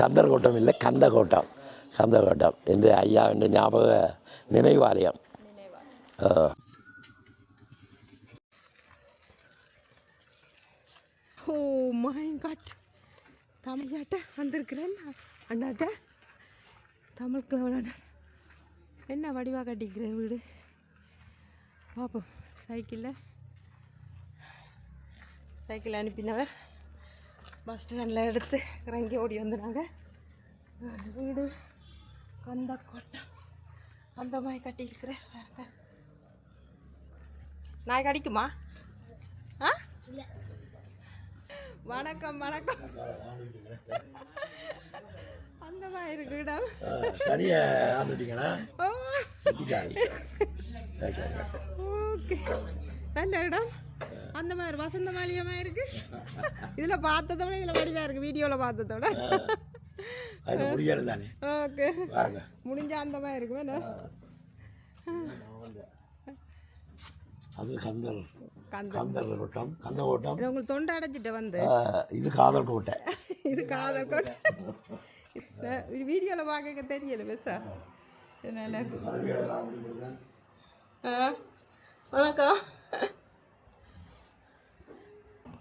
கந்தர் கோட்டம் இல்லை கந்த கோட்டம் கந்த கோட்டம் என்று ஐயா என்ற ஞாபக நினைவாலயம். ஓ மை காட் தமிழாட்ட வந்திருக்கிறேன். அண்ணாட்ட. தமிழ் கிழவன் என்ன வடிவாக கட்டிக்கிறேன் வீடு? பார்ப்போம் சைக்கிளில். சைக்கிள் அனுப்பினவர். பஸ் ஸ்டாண்டில் எடுத்து இறங்கி ஓடி வந்தாங்க வீடு அந்த கோட்டம் அந்த மாதிரி கட்டியிருக்கிறேன். பாருங்க. நாய் கடிக்குமா? ஆ? வணக்கம் வணக்கம். அந்த மாதிரி இருக்கு இடம். சரியா ஆண்டுட்டீங்களா ஓகே. நல்ல இடம். அந்த மாதிரி வசந்த மாளிகமாக இருக்கு. இதில் பார்த்ததை விட இதில் வடிவாக இருக்கு வீடியோவில் பார்த்ததை விட அது முடியாது தானே ஓகே முடிஞ்சா அந்த மாதிரி இருக்கும் அது கந்தர் கந்த கந்தர் கோட்டம் கந்த கோட்டம் உங்களுக்கு தொண்டை அடைச்சிட்டு வந்து. இது காதல் கோட்டை. இது காதல் கூட வீடியோவில் பார்க்க தெரியல பெருசா. இது நல்லா இருக்கு ஆ வணக்கம்.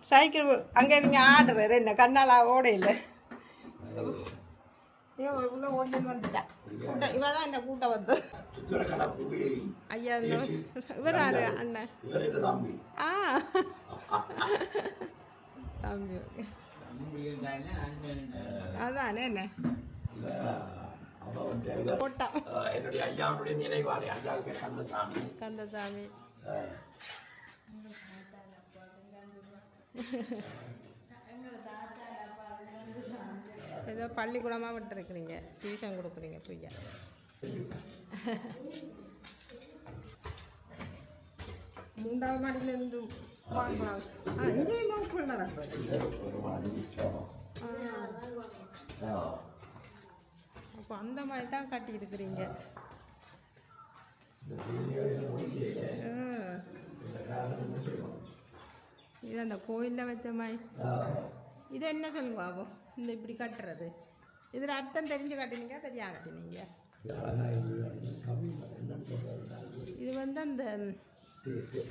சைக்கிள் அங்கே நீங்கள் ஆடுறாரு என்ன கண்ணாலா ஓடையில். இவன் உள்ள ஓடின்னு வந்துட்டான் கூட்டம் இவன் தான் என்ன கூட்டம் வந்து ஐயா இவர் யாரு அண்ணன் ஆ. தம்பி. அதானே என்ன? என்னுடைய ஐயாவுடைய நினைவாளி ஐயாவுக்கு கந்தசாமி. கந்தசாமி. ஏதோ பள்ளிக்கூடமாக விட்டுருக்குறீங்க. டியூஷன் கொடுக்குறீங்க பிரியா? மூன்றாவது மாடியிலேருந்து வாங்கலாம் ஆ இங்கேயும் வகுப்புகள் அப்போ அந்த மாதிரி தான் கட்டியிருக்கிறீங்க. இது அந்த கோயிலில் வச்ச மாதிரி. இது என்ன சொல்லுங்க பாபு? இந்த இப்படி கட்டுறது. இதில் அர்த்தம் தெரிஞ்சு கட்டினீங்க தெரியா கட்டினீங்க? இது வந்து அந்த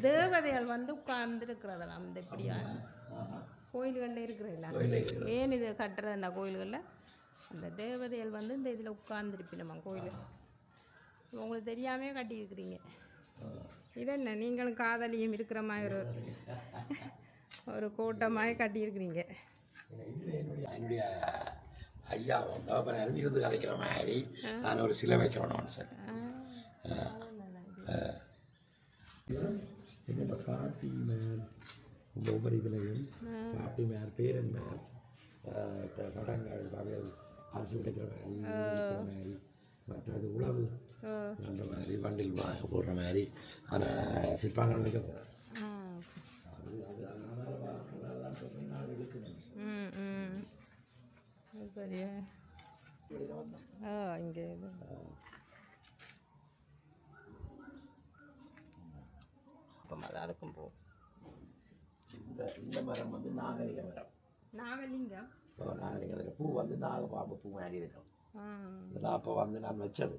தேவதைகள் வந்து உட்கார்ந்துருக்கிறதெல்லாம் இந்த இப்படியா கோயில்களில் இருக்கிறதில்ல ஏன் இது கட்டுறதுன்னா கோயில்களில்? அந்த தேவதைகள் வந்து இந்த இதில் உட்கார்ந்துருப்பினமா கோயில் உங்களுக்கு தெரியாமே கட்டியிருக்கிறீங்க. இது என்ன? நீங்களும் காதலியும் இருக்கிற மாதிரி ஒரு ஒரு கோட்டமாக கட்டியிருக்கிறீங்க. என்னுடைய என்னுடைய ஐயா அப்புறம் இருந்து கதைக்கிற மாதிரி நான் ஒரு சிலை வைக்கணும்னு சொன்னேன் என்னோட பாட்டி மேல் இந்த ஒவ்வொரு இதுலையும் பாட்டி மேல் பேரன் மேல் இப்போ படங்கள் வகைகள் அரிசி உடைக்கிற மாதிரி மாதிரி மற்றது உழவு அந்த மாதிரி வண்டில் போடுற மாதிரி அந்த சிற்பங்கள் வைக்க போகிறேன் ஆ அது அது அதனால் அதெல்லாம் சொல்கிறேன் நான் இழுக்கணும் ம் ம் சரியா ஆ இங்கே இது. அப்போ அது அதுக்கும் போ. இந்த இந்த மரம் வந்து நாகரிக மரம். நாகலிங்கம். இப்போ நாகரிகத்தில் பூ வந்து நாகபாம்பு பூ மாதிரி இருக்கும். இதெல்லாம் அப்போ வந்து நான் வச்சது.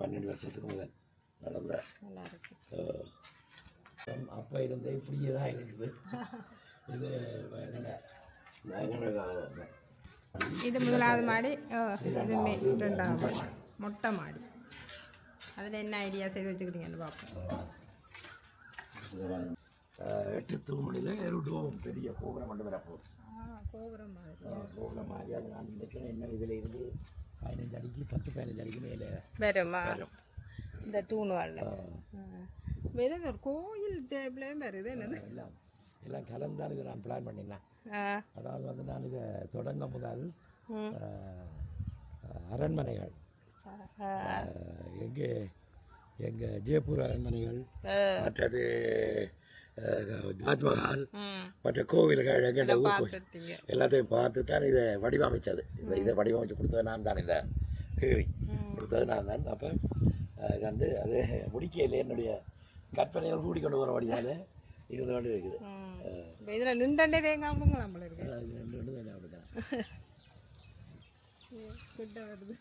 பன்னெண்டு வருஷத்துக்கு முதல் நடந்த. நல்லா இருக்கு. அப்போ இருந்த இப்படியே தான் இருக்குது இது நாகரிக இது முதலாவது மாடி இது மே ரெண்டாவது மாடி மொட்டை மாடி அதில் என்ன ஐடியா செய்து வச்சுக்கிறீங்கன்னு பார்ப்போம் எட்டு தூமணியில் எருடும் பெரிய கோபுரம் கொண்டு வர போகுது கோபுரம் கோபுரம் மாதிரி அது நான் நினைக்கிறேன் என்ன இதில் இருந்து பதினஞ்சு அடிக்கு பத்து பதினஞ்சு அடிக்கு மேலே வருமா இந்த தூணுகளில் வெறும் ஒரு கோயில் டேப்லேயும் வருது என்னது எல்லாம் எல்லாம் கலந்தான் இதை நான் பிளான் பண்ணினேன் அதாவது வந்து நான் இதை தொடங்க முதல் அரண்மனைகள். எங்கே எங்கள் ஜெய்ப்பூர் அரண்மனைகள். மற்றது தாஜ்மஹால் மற்ற கோவில்கள் எங்கள்ட ஊர் கோவில் எல்லாத்தையும் பார்த்து தான் இதை வடிவமைச்சது. இதை இதை வடிவமைச்சு கொடுத்தது நான் தான் இந்த கேவி கொடுத்தது நான் தான். அப்போ கண்டு அது முடிக்கையில் என்னுடைய கற்பனைகள் கூடிக்கொண்டு போகிற வழியால் இருந்து கொண்டு இருக்குது இதில் நின்றண்டே தேங்காய் கொடுங்க நம்மள இருக்கு அது ரெண்டு ரெண்டு தான் அப்படி தான் கிட்ட வருது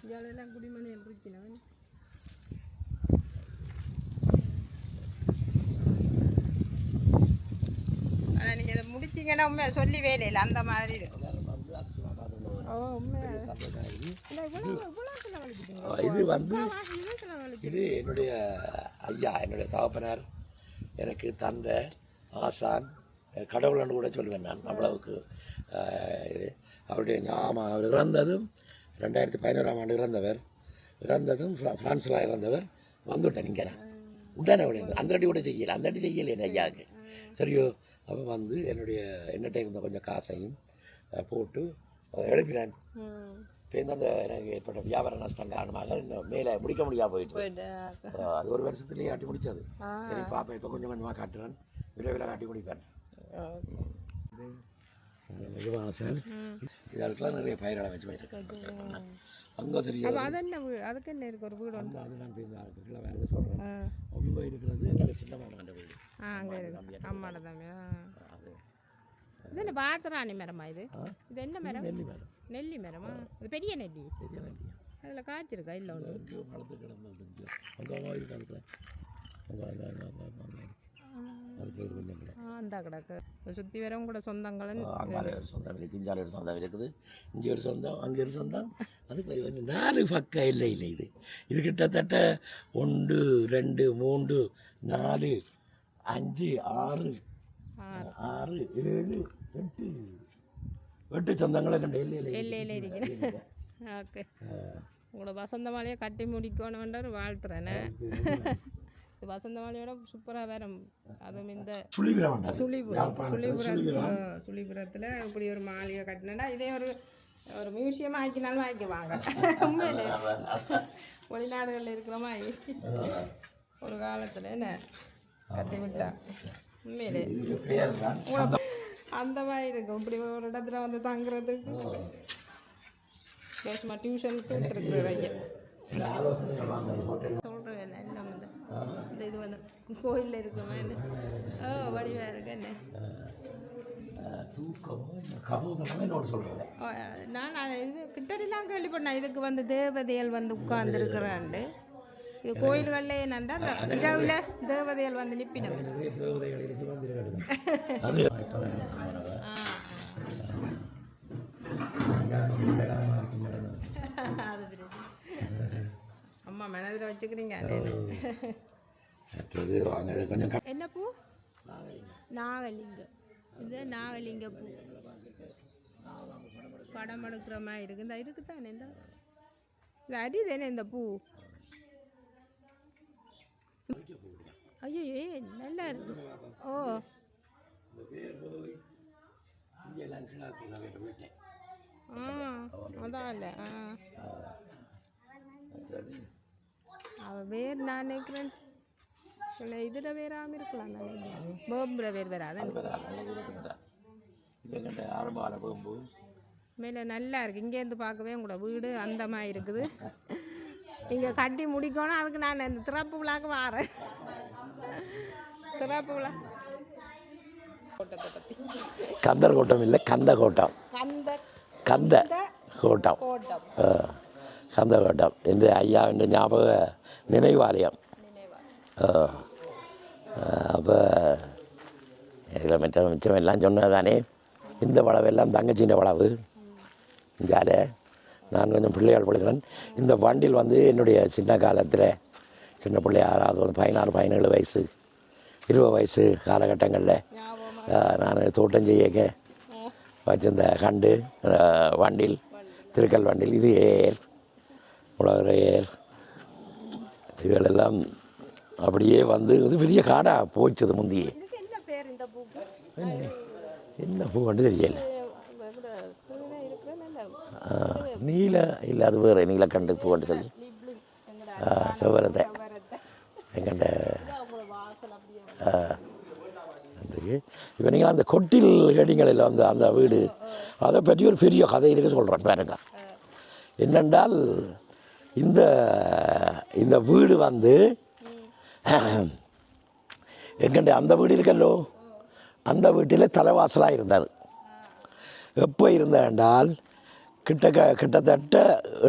இதிலெல்லாம் குடிமணியில் இருக்கணும் ஆனால் நீங்கள் இதை முடிச்சிங்கன்னா உண்மையை சொல்லி வேலையில் அந்த மாதிரி இது வந்து இது என்னுடைய ஐயா என்னுடைய தகப்பனார் எனக்கு தந்த ஆசான் அஹ் கடவுள்னு கூட சொல்லுவேன் நான் அவ்வளவுக்கு இது. அவருடைய ஞாபகம் அவர் இறந்ததும் ரெண்டாயிரத்தி பதினோராம் ஆண்டு இறந்தவர். இறந்ததும் ஃப்ரான்ஸில் இறந்தவர். வந்துவிட்டேன் இங்கே நான். உடனே உடனே அந்த அடி கூட செய்யலை அந்த அடி செய்யலை என் ஐயாவுக்கு. சரியோ அப்போ வந்து என்னுடைய என்னட்டே இருந்த கொஞ்சம் காசையும் போட்டு அதை எழுப்பினேன். இப்போ அந்த எனக்கு ஏற்பட்ட வியாபார நஷ்டம் காரணமாக இன்னும் மேலே முடிக்க முடியாம போயிட்டு அது ஒரு வருஷத்துலேயே காட்டி முடிச்சது. சரி பாப்பேன் இப்போ கொஞ்சம் கொஞ்சமாக காட்டுறேன். விரைவில் காட்டி முடிப்பேன். இதுவாக சார் இதற்கெல்லாம் நிறைய பயிரெல்லாம் வச்சு வச்சிருக்கேன். அங்கே தெரியும். அதுக்கு என்ன இருக்கு? ஒரு வீடு அந்த அது நான் போய் இந்த அதுக்குள்ள வேறு சொல்கிறேன் அங்கே இருக்கிறது சின்னமான அந்த வீடு. ஆ அங்கே இருக்கு அம்மாட தம்பி ஆ. அது இது என்ன பாத்திராணி மரமா இது? இது என்ன மரம்? நெல்லி மரம். நெல்லி மரமா? இது பெரிய நெல்லி? பெரிய நெல்லி அதில் காய்ச்சிருக்கா இல்லை ஒன்று வளர்த்து கிடந்தது அங்கே அங்கே இருக்கு அதுக்குள்ள அங்கே அங்கே அந்த கிடக்கு. சுற்றி வரவும் கூட சொந்தங்களும் அங்காலே ஒரு சொந்தம் இருக்குது இஞ்சால ஒரு சொந்தம் இருக்குது. இங்கே ஒரு சொந்தம் அங்கே ஒரு சொந்தம். அதுக்குள்ள இது நாலு பக்க இல்லை இல்லை இது. இது கிட்டத்தட்ட ஒன்று ரெண்டு மூன்று நாலு அஞ்சு ஆறு. ஆறு ஏழு இல்லை இல்லை இல்லை இல்லை இருக்கிறேன் ஓகே. உங்களோட வசந்த மாலையை கட்டி முடிக்கணுன்ற வாழ்த்துறேனே. இது வசந்த மாலையோட சூப்பராக வேற அதுவும் இந்த சுழிபுரம் சுழிபுரத்தில் இப்படி ஒரு மாளிகை கட்டினா இதே ஒரு ஒரு மியூசியம் ஆக்கினாலும் ஆக்கிடுவாங்க. உண்மையிலே. வெளிநாடுகளில் இருக்கிற மாதிரி. ஒரு காலத்தில் என்ன? கட்டி விட்டா. உண்மையிலே. அந்த மாதிரி இருக்கும். இப்படி ஒரு இடத்துல வந்து தங்குறதுக்கு. சும்மா டியூஷன் கூப்பிட்டுருக்குறீங்க சொல்கிறேன் எல்லாம் வந்து இந்த இது வந்து கோயிலில் இருக்குமா என்ன? ஓ வடிவாக இருக்கு என்ன? நான் இது கிட்டடிலாம் கேள்விப்பட்டேன். இதுக்கு வந்து தேவதைகள் வந்து உட்கார்ந்துருக்குறாண்டு. இது கோயில்களில் என்னண்டா அந்த இரவில் தேவதைகள் வந்து நிறைய தேவதைகள் இருக்கு வந்திருக்காங்க அது. அம்மா மனதில் வச்சுக்கிறீங்க என்ன பூ நாகலிங்கம் இது நாகலிங்க பூ படம் எடுக்கிற மாதிரி இருக்கு இந்த இருக்குதானே இந்த இது அரிதானே இந்த பூ ஐயோ நல்லா இருக்கு. ஓ. ஆ அதான் இல்லை ஆ அடுத்தது அவ வேர் நான் நினைக்கிறேன். இல்லை இதில் வேறாமல் இருக்கலாம் நான் பேம்பில் வேர் வராது. மேலே நல்லா இருக்கு. இங்கேருந்து பார்க்கவே உங்களோட வீடு அந்த மாதிரி இருக்குது. இங்கே கட்டி முடிக்கணும். அதுக்கு நான் இந்த திறப்பு விழாக்கு வாரேன். பற்றி கந்தர் கோட்டம் இல்லை கந்த கோட்டம். கந்த கோட்டம் கந்த கோட்டம் என்று ஐயாவின் ஞாபக நினைவாலயம். நினைவா அப்போ இதில் மிச்சம் மிச்சம் எல்லாம் சொன்னது தானே இந்த வளவெல்லாம் தங்கச்சின்ற வளவு. இஞ்சால நான் கொஞ்சம் பிள்ளைகள் படுகிறேன் இந்த வண்டில் வந்து என்னுடைய சின்ன காலத்தில் சின்ன பிள்ளையா அதாவது வந்து பதினாறு பதினேழு வயசு இருபது வயசு காலகட்டங்களில் நான் தோட்டம் செய்யக்க வச்சிருந்த கண்டு வண்டில் திருக்கல் வண்டில் இது ஏர் உலகிற ஏர். இதுகளெல்லாம் அப்படியே வந்து இது பெரிய காடாக போச்சுது முந்தியே. என்ன என்ன? பூண்டு தெரியல. நீல இல்லை அது வேறு நீலக்கண்டு பூண்டு சொல்லி. செவ்வரத்தை. இருக்கு இப்போ நீங்கள் அந்த கொட்டில் கேட்டீங்களில் அந்த அந்த வீடு அதை பற்றி ஒரு பெரிய கதை இருக்கு சொல்கிறேன் பாருங்க. என்னென்றால் இந்த இந்த வீடு வந்து எங்கண்ட அந்த வீடு இருக்கல்லோ அந்த வீட்டில் தலைவாசலாக இருந்தது. எப்போ இருந்தேன்டால் கிட்ட கிட்டத்தட்ட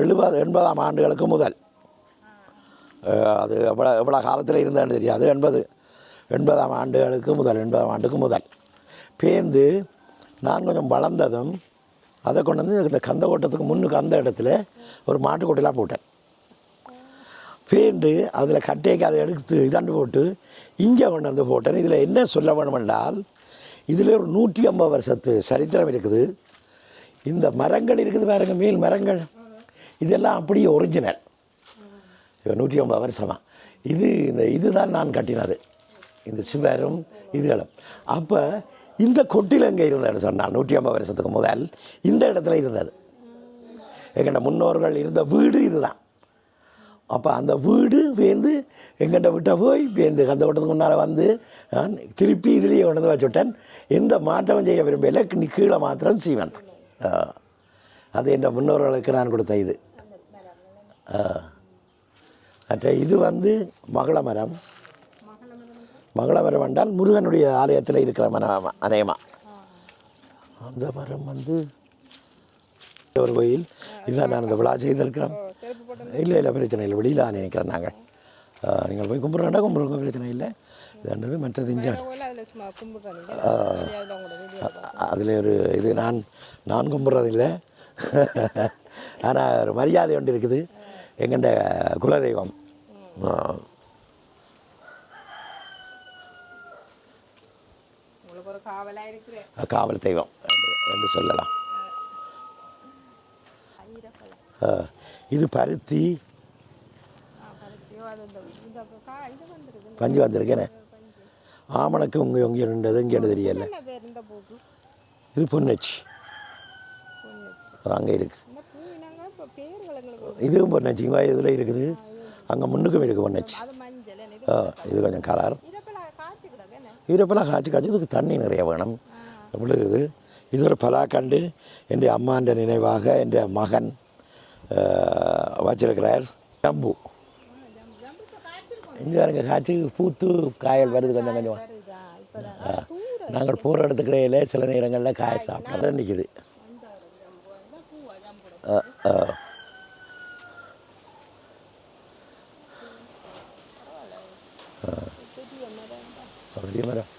எழுபது எண்பதாம் ஆண்டுகளுக்கு முதல். அது எவ்வளோ எவ்வளோ காலத்தில் இருந்தான்னு தெரியாது. எண்பது. எண்பதாம் ஆண்டுகளுக்கு முதல் எண்பதாம் ஆண்டுக்கு முதல். பேந்து நான் கொஞ்சம் வளர்ந்ததும் அதை கொண்டு வந்து இந்த கந்த ஓட்டத்துக்கு முன்னுக்கு அந்த இடத்துல ஒரு மாட்டுக்கொட்டையெல்லாம் போட்டேன். பேந்து அதில் கட்டைக்கு அதை எடுத்து இதாண்டு போட்டு இங்கே கொண்டு வந்து போட்டேன். இதில் என்ன சொல்ல வேணுமென்றால் இதில் ஒரு நூற்றி ஐம்பது வருஷத்து சரித்திரம் இருக்குது. இந்த மரங்கள் இருக்குது பாருங்கள் மேல் மரங்கள். இதெல்லாம் அப்படியே ஒரிஜினல் நூற்றி ஐம்பது வருஷமாக இது இந்த இதுதான் நான் கட்டினது. இந்த சுவரும் இதுகளும். அப்போ இந்த கொட்டில் எங்கே இருந்ததுன்னு சொன்னால் நூற்றி ஐம்பது வருஷத்துக்கு முதல் இந்த இடத்துல இருந்தது. எங்கள்கிட்ட முன்னோர்கள் இருந்த வீடு இதுதான். அப்போ அந்த வீடு வேந்து எங்கிட்ட விட்ட போய் வேந்து அந்த விட்டதுக்கு முன்னால் வந்து நான் திருப்பி இதுலேயே கொண்டு வந்து வச்சுவிட்டேன். எந்த மாற்றமும் செய்ய விரும்பல நீ கீழே மாத்திரம் சீவந்த். ஆ. அது என் முன்னோர்களுக்கு நான் கொடுத்த இது. ஆ. மற்ற இது வந்து மகள மரம். மகள மரம் என்றால் முருகனுடைய ஆலயத்தில் இருக்கிற மரம் அநேகமாக அந்த மரம் வந்து ஒரு கோயில். இதுதான் நான் இந்த விழா செய்திருக்கிறோம் இல்லை இல்லை பிரச்சனை இல்லை. வெளியில் நினைக்கிறேன் நாங்கள் நீங்கள் போய் கும்பிட்றேன்டா கும்பிடுங்க பிரச்சனை இல்லை. இதாண்டது மற்றது இங்கே. அதில் அதில் ஒரு இது நான் நான் கும்பிட்றதில்லை. ஆனால் ஒரு மரியாதை ஒன்று இருக்குது. எங்கண்ட குலதெய்வம். காவல் தெய்வம் என்று- சொல்லலாம். இது பருத்தி. பஞ்சு வந்திருக்கேனே ஆமணக்கு உங்கள் உங்க நின்றது இங்கேன்னு தெரியல. இது பொன்னச்சி. அங்கே இருக்குது இந்த பூ இனங்க இப்போ பேர்கள் எங்களுக்கு இதுவும் பொன்னச்சி இங்கே இதில் இருக்குது. அங்கே முன்னுக்கும் இருக்குது என்ன ஆ, இது கொஞ்சம் கலர் இதப்பெல்லாம் காய்ச்சி காய்ச்சி இதுக்கு தண்ணி நிறைய வேணும். விழுகுது. இது ஒரு பலாக்கண்டு. என் அம்மான்ற நினைவாக என் மகன் வச்சிருக்கிறார். ஜம்பு. இங்கே பாருங்க காய்ச்சி பூத்து காயல் வருது கொஞ்சம் கொஞ்சம். நாங்கள் போகிற இடத்துக்கு இடையில சில நேரங்களில் காய் சாப்பிட்டா நிற்கிது அந்த ஜம்பு இந்த பூவா ஜம்போட பெரிய மரம் தான் பெரிய மரம்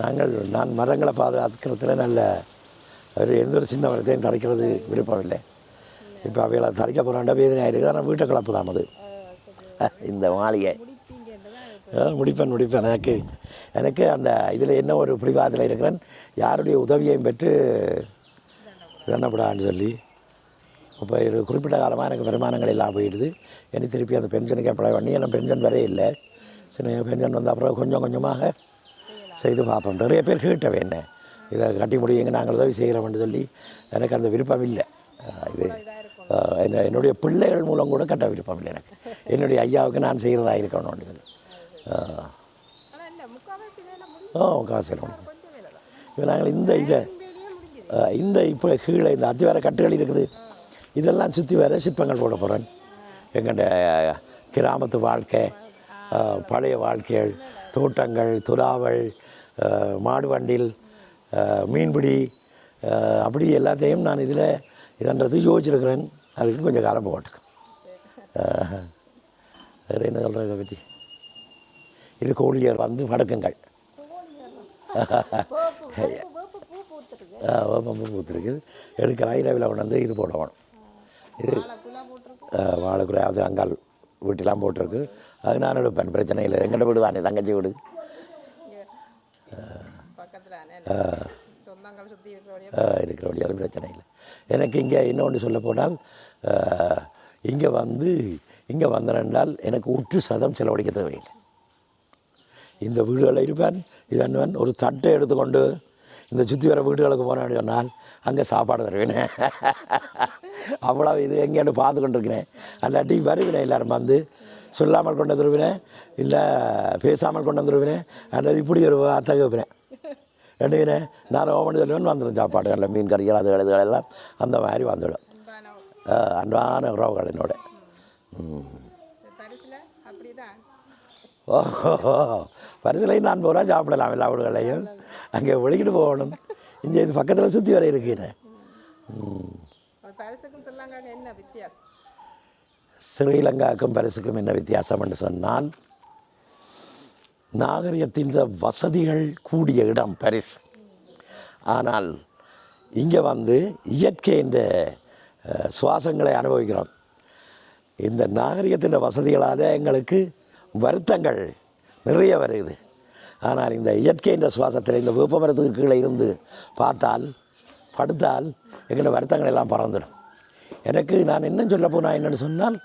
நாங்கள் நான் மரங்களை பாதுகாக்கிறதுல நல்ல ஒரு எந்த ஒரு சின்ன மரத்தையும் தரைக்கிறது விருப்பம் இல்லை இப்போ அவைகளை தரைக்க போகிறாண்டா வேதனையாக இருக்குது ஆனால் வீட்டை கலப்பு தான் அது இந்த மாளிகை. முடிப்பேன் முடிப்பேன். எனக்கு எனக்கு அந்த இதில் என்ன ஒரு பிடிவாதத்தில் இருக்கிறேன் யாருடைய உதவியையும் பெற்று தண்டப்படான்னு சொல்லி. இப்போ ஒரு குறிப்பிட்ட காலமாக எனக்கு வருமானங்கள் எல்லாம் போயிடுது. எனக்கு திருப்பி அந்த பென்ஷனுக்கு அப்ளை பண்ணி எனக்கு பென்ஷன் வரே இல்லை. சின்ன பென்ஷன் வந்த அப்புறம் கொஞ்சம் கொஞ்சமாக செய்து பார்ப்போம். நிறைய பேர் கேட்ட என்ன? இதை கட்டி முடியுங்க நாங்கள் உதவி செய்கிறோம்னு சொல்லி எனக்கு அந்த விருப்பம் இல்லை. இது என்ன- என்னுடைய பிள்ளைகள் மூலம் கூட கட்ட விருப்பம் இல்லை எனக்கு. என்னுடைய ஐயாவுக்கு நான் செய்கிறதா இருக்கணும்னு சொல்லி. ஓ காசு இப்போ நாங்கள் இந்த இதை இந்த இப்போ கீழே இந்த அத்திவார கட்டுகள் இருக்குது. இதெல்லாம் சுற்றி வர சிற்பங்கள் போட போகிறேன் எங்கள்கிட்ட கிராமத்து வாழ்க்கை பழைய வாழ்க்கைகள் தோட்டங்கள் துறாவல் மாடு வண்டில் மீன்பிடி அப்படி எல்லாத்தையும் நான் இதில் இதன்றது யோசிச்சிருக்கிறேன். அதுக்கு கொஞ்சம் காலம் போட்டுக்கு வேறு என்ன சொல்கிறேன் இதை பற்றி? இது கோழியர் வந்து வடக்குங்கள் வேப்பு பூத்துருக்கு. எடுக்க ஐரவில் கொண்டு வந்து இது போடணும். இது வாழைக்குறை அது அங்கால் வீட்டெல்லாம் போட்டிருக்கு. அது நான் எடுப்பேன் பிரச்சனை இல்லை. எங்கிட்ட வீடு தானே தங்கச்சி வீடு. இங்கே பக்கத்தில் சொந்தங்கள் சுற்றி இருக்கிறோடைய ஆஹ் இருக்கிற வழியால் பிரச்சனை இல்லை. எனக்கு இங்கே இன்னொன்று சொல்ல போனால் இங்கே வந்து இங்கே வந்தனால் எனக்கு உற்று சதம் செலவழிக்க தேவையில்லை. இந்த வீடுகளில் இருப்பேன் இதன்வன் ஒரு தட்டை எடுத்துக்கொண்டு இந்த சுற்றி வர வீடுகளுக்கு போனேன்னு சொன்னால் அங்கே சாப்பாடு தருவேன். அவ்வளோ இது எங்கேயாண்டு பார்த்து கொண்டிருக்கிறேன் அல்லாட்டி வருவினேன் எல்லாரும் வந்து சொல்லாமல் கொண்டு வந்துருவினேன் இல்லை பேசாமல் கொண்டு வந்துருவினேன் அல்லது இப்படி ஒரு வார்த்தை கேட்பினேன் ரெண்டுவினே நான் ஓமனு சொல்லுவேன் வந்துடும் சாப்பாடு நல்ல மீன் கறிகள் அது கழுதுகள் எல்லாம் அந்த மாதிரி வந்துடும். அன்பான உறவுகள் என்னோட. ஓஹோ பரிசுலையும் நான் போகிறா சாப்பிடலாம் எல்லா வீடுகளையும் அங்கே ஒழிக்கிட்டு போகணும். இங்கே இது பக்கத்தில் சுற்றி வர இருக்கிறேன். ம். பரிசுக்கும் சொல்லாங்க என்ன வித்தியாசம்? ஸ்ரீலங்காவுக்கும் பரிசுக்கும் என்ன வித்தியாசம் என்று சொன்னால் நாகரிகத்தின் வசதிகள் கூடிய இடம் பரிஸ் ஆனால் இங்கே வந்து இயற்கையின் சுவாசங்களை அனுபவிக்கிறோம். இந்த நாகரிகத்தின் வசதிகளால் எங்களுக்கு வருத்தங்கள் நிறைய வருது. ஆனால் இந்த இயற்கையின் சுவாசத்தில் இந்த வேப்பமரத்துக்கு கீழே இருந்து பார்த்தால் படுத்தால் எங்களோட வருத்தங்கள் எல்லாம் பறந்துடும். எனக்கு நான் என்ன சொல்ல போனால் என்னென்னு சொன்னால்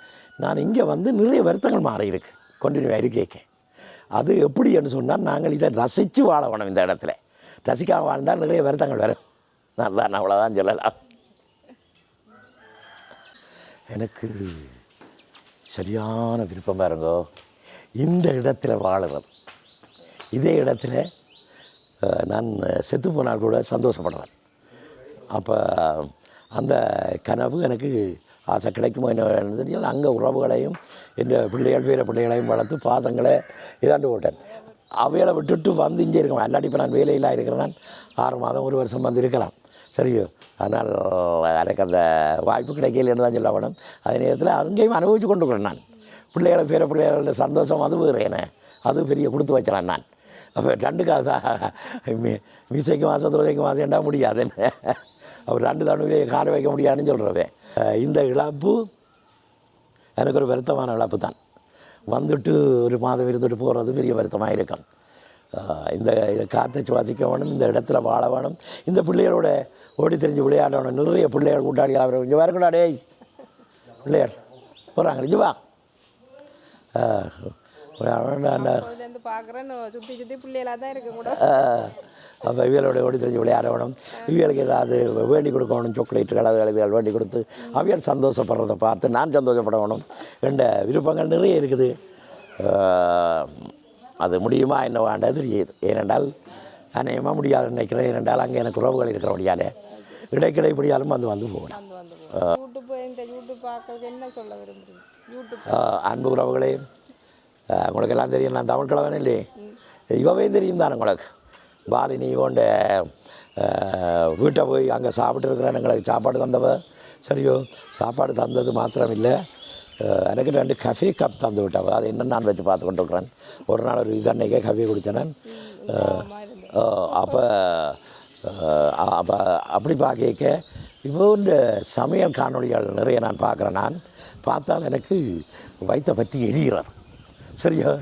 நான் இங்கே வந்து நிறைய வருத்தங்கள் மாறி இருக்கு. கொண்டினியூ இருக்கேக்க அது எப்படின்னு சொன்னால் நாங்கள் இதை ரசித்து வாழ வேணும் இந்த இடத்துல. ரசிக்காமல் வாழ்ந்தால் நிறைய வருத்தங்கள் வரும். நல்லா நான் அவ்வளோதான் சொல்லலாம். எனக்கு சரியான விருப்பம் பாருங்கோ. இந்த இடத்துல வாழுறது. இதே இடத்துல நான் செத்து போனால் கூட சந்தோஷப்படுறேன். அப்போ அந்த கனவு எனக்கு ஆசை கிடைக்குமோ என்ன தெரியல அங்கே உறவுகளையும் என் பிள்ளைகள் வீர பிள்ளைகளையும் வளர்த்து பாதங்களை இதாண்டு போட்டேன். அவைகளை விட்டுட்டு வந்து இங்கே இருக்கணும் அல்லாட்டி இப்போ நான் வேலையில் இருக்கிறேன் ஆறு மாதம் ஒரு வருஷம் வந்து இருக்கலாம். சரியோ? அதனால் எனக்கு அந்த வாய்ப்பு கிடைக்கலன்னு தான் சொல்ல வேணும். அதே நேரத்தில் அங்கேயும் அனுபவித்து கொண்டு இருக்கிறேன் நான். பிள்ளைகளை பேர பிள்ளைகளோட சந்தோஷம் அது வேறேனே அது பெரிய கொடுத்து வச்சிடலாம் நான். அப்போ ரெண்டு காசா? மீசைக்கு மாதம் தோசைக்கு மாதம் என்ன முடியாதுன்னு அவர் ரெண்டு தடவை கால வைக்க முடியாதுன்னு சொல்கிறவே இந்த இழப்பு எனக்கு ஒரு வருத்தமான இழப்பு தான். வந்துட்டு ஒரு மாதம் இருந்துட்டு போகிறது பெரிய வருத்தமாக இருக்கும். இந்த இதை காற்றை சுவாசிக்க வேணும் இந்த இடத்துல வாழ வேணும். இந்த பிள்ளைகளோட ஓடி தெரிஞ்சு விளையாட வேணும். நிறைய பிள்ளைகள் கூட்டாளிகள் அவர் இங்கே வரக்கூடாடே பிள்ளைகள் போகிறாங்க இங்கே வா. அப்போ இவியலோட ஓடி தெரிஞ்சு விளையாடணும். இவியலுக்கு ஏதாவது வேண்டி கொடுக்கணும் சாக்லேட்டுகள் அது இதுகள் வேண்டி கொடுத்து அவியல் சந்தோஷப்படுறதை பார்த்து நான் சந்தோஷப்படணும். என்ற விருப்பங்கள் நிறைய இருக்குது. அது முடியுமா என்ன வேண்டாம் தெரியுது. ஏனென்றால் அநேகமாக முடியாது நினைக்கிறேன். ஏனென்றால் அங்கே எனக்கு உறவுகள் இருக்கிறபடியாலே இடைக்கிடை இப்படியாலும் வந்து வந்து ஆஹ், அன்பு உறவுகளே ஆஹ், உங்களுக்கு எல்லாம் தெரியும் நான் தமிழ் கிழவன் இல்லையே இவவே தெரியும் தானே உங்களுக்கு பாலினி ஆஹ், வீட்டை போய் அங்கே சாப்பிட்டு இருக்கிறேன் எங்களுக்கு சாப்பாடு தந்தவ சரியோ சாப்பாடு தந்தது மாத்திரம் இல்லை எனக்கு ரெண்டு கஃபே கப் தந்து விட்டவ அது என்னன்னு நான் வச்சு பார்த்து கொண்டு இருக்கிறேன் ஒரு நாள் ஒரு இது அன்னைக்கே கஃபே குடித்தேன் அப்போ அப்போ அப்படி பார்க்க இப்போ இந்த சமையல் காணொளிகள் நிறைய நான் பார்க்குறேன் நான் பார்த்தால் எனக்கு வயிற்றை பற்றி எரிகிறது சரியா?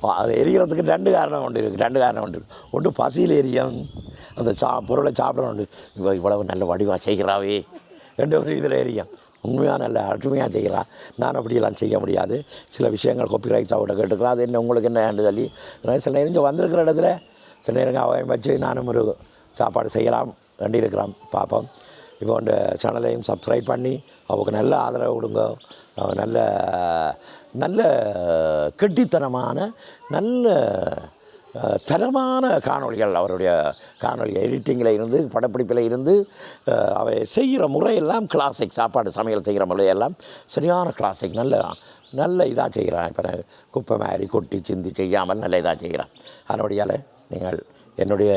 அது எரிகிறதுக்கு ரெண்டு காரணம் உண்டு இருக்குது ரெண்டு காரணம் உண்டு ஒன்று பசியில் எரியும். அந்த சா பொருளை சாப்பிட உண்டு. இவ இவ்வளவு நல்ல வடிவாக செய்கிறாவே. ரெண்டு ஒரு இதில் எரியும். உண்மையாக நல்ல அருமையாக செய்கிறா. நான் அப்படியெல்லாம் செய்ய முடியாது. சில விஷயங்கள் காப்பி ரைட்ஸ் அவட்ட கேட்டுக்கலாம். அது என்ன உங்களுக்கு என்ன சொல்லி. அதனால சில நேரம் வந்திருக்கிற இடத்துல சில நேரங்கள் அவன் வச்சு நானும் ஒரு சாப்பாடு செய்யலாம். ரெண்டு இருக்கிறோம் பார்ப்போம். இப்போ இந்த சேனலையும் சப்ஸ்கிரைப் பண்ணி அவங்களுக்கு நல்ல ஆதரவு கொடுங்க. அவ நல்ல நல்ல கெட்டித்தனமான நல்ல தரமான காணொளிகள். அவருடைய காணொளி எடிட்டிங்கில் இருந்து படப்பிடிப்பில் இருந்து அவை செய்கிற முறையெல்லாம் கிளாசிக் சாப்பாடு சமையல் செய்கிற முறையெல்லாம் சரியான கிளாசிக் நல்ல நல்ல இதாக செய்கிறான். இப்போ நான் குப்பை மாதிரி கொட்டி சிந்தி செய்யாமல் நல்ல இதாக செய்கிறான். அதனுடையால் நீங்கள் என்னுடைய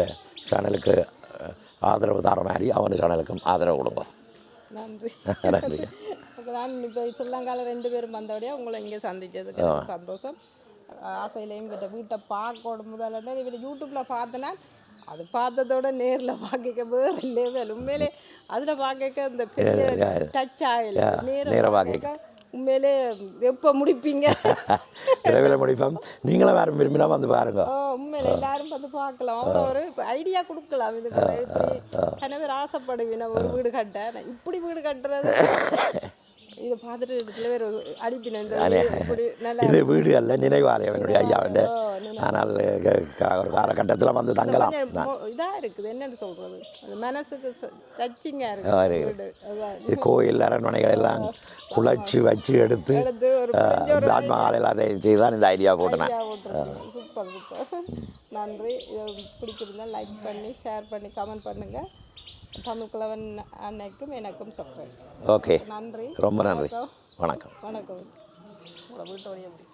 சேனலுக்கு ஆதரவு தர மாதிரி அவனு சேனலுக்கும் ஆதரவு கொடுங்க. நன்றி. அப்ப நான் இப்போ சொல்லங்கால ரெண்டு பேரும் வந்தபடியா உங்களை இங்கே சந்திச்சதுக்கு எனக்கு சந்தோஷம். ஆசையிலையும் இவட்ட வீட்டை பார்க்கணும் முதல்ல. இவரை யூடியூப்பில் பார்த்தேன்னா அது பார்த்ததோட நேரில் பார்க்க வேறு லெவல் உண்மையிலே அதில் பார்க்க இந்த பெரிய டச் ஆகல. நேரா நேரம் பார்க்க. உண்மையிலே எப்போ முடிப்பீங்க? விரைவில் முடிப்போம். நீங்களும் வேறு விரும்பினா வந்து பாருங்க. உண்மையில எல்லாரும் வந்து பார்க்கலாம். அவங்க ஒரு ஐடியா கொடுக்கலாம். நிறைய பேர் ஆசைப்படுவீங்க ஒரு வீடு கட்ட. நான் இப்படி வீடு கட்டுறது இதை பார்த்துட்டு சில பேர் இது வீடு அல்ல நினைவாலயம் என்னுடைய ஐயாவுண்டு ஆனால் ஒரு காலகட்டத்தில் வந்து தங்கலாம். கொஞ்சம் மோ- இதா இருக்குது என்னன்னு சொல்றது? அது மனசுக்கு டச்சிங்கா ஆ, இருக்கு இருக்கு. வீடு. அதான். இது கோயில் அரண்மனைகள் எல்லாம் குழைச்சி வச்சு எடுத்து எடுத்து ஒரு தாஜ்மஹால் எல்லாத்தையும் செய்து தான் இந்த ஐடியா போட்டேன் சூப்பர் சூப்பர். நன்றி. இதை பிடிச்சிருந்தா லைக் பண்ணி ஷேர் பண்ணி கமெண்ட் பண்ணுங்க. தமிழ் கிழவன் அன்னைக்கும் எனக்கும் சப்ஸ்கிரைப் ஓகே. நன்றி. ரொம்ப நன்றி. வணக்கம். வணக்கம். வணக்கம். உங்களை வீட்டோடைய